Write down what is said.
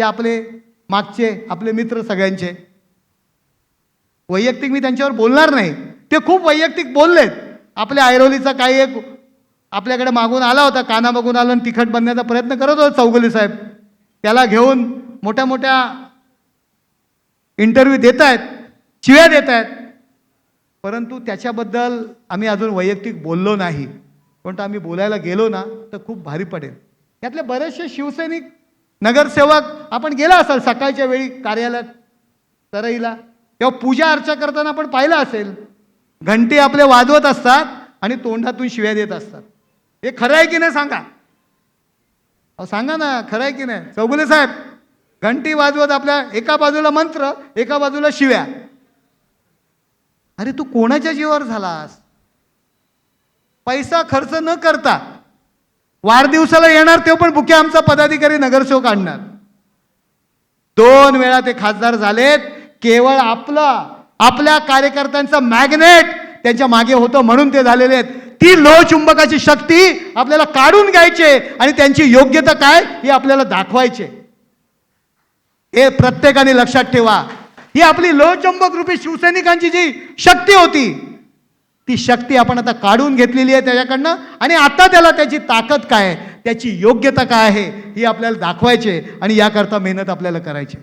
जे आपले मागचे आपले मित्र सगळ्यांचे. वैयक्तिक मी त्यांच्यावर बोलणार नाही. ते खूप वैयक्तिक बोललेत. आपल्या ऐरोलीचा काही एक आपल्याकडे मागून आला होता काना मागून आला आणि तिखट बनण्याचा प्रयत्न करत होता चौगुले साहेब. त्याला घेऊन मोठ्या मोठ्या इंटरव्ह्यू देत आहेत चिव्या देत आहेत. परंतु त्याच्याबद्दल आम्ही अजून वैयक्तिक बोललो नाही. पण आम्ही बोलायला गेलो ना तर खूप भारी पडेल. त्यातले बरेचसे शिवसैनिक नगरसेवक आपण गेला असाल सकाळच्या वेळी कार्यालयात तरईला. तेव्हा पूजा अर्चा करताना आपण पाहिलं असेल घंटी आपले वाजवत असतात आणि तोंडातून शिव्या देत असतात. हे खरं आहे की नाही सांगा? अहो सांगा ना खरं आहे की नाही? चौगुले साहेब घंटी वाजवत आपल्या एका बाजूला मंत्र एका बाजूला शिव्या. अरे तू कोणाच्या जीवावर झालास? पैसा खर्च न करता वाढदिवसाला येणार तेव्हा पण बुके आमचा पदाधिकारी नगरसेवक आणणार. दोन वेळा ते खासदार झालेत. केवळ आपलं आपल्या कार्यकर्त्यांचं मॅग्नेट त्यांच्या मागे होतं म्हणून ते झालेले आहेत. ती लोहचुंबकाची शक्ती आपल्याला काढून घ्यायचे आणि त्यांची योग्यता काय हे आपल्याला दाखवायचे. हे प्रत्येकाने लक्षात ठेवा. ही आपली लोहचंबक रूपी शिवसैनिकांची जी शक्ती होती ती शक्ती आपण आता काढून घेतलेली आहे त्याच्याकडनं. आणि आता त्याला त्याची ताकद काय आहे? त्याची योग्यता काय आहे? ही आपल्याला दाखवायची आणि याकरता मेहनत आपल्याला करायची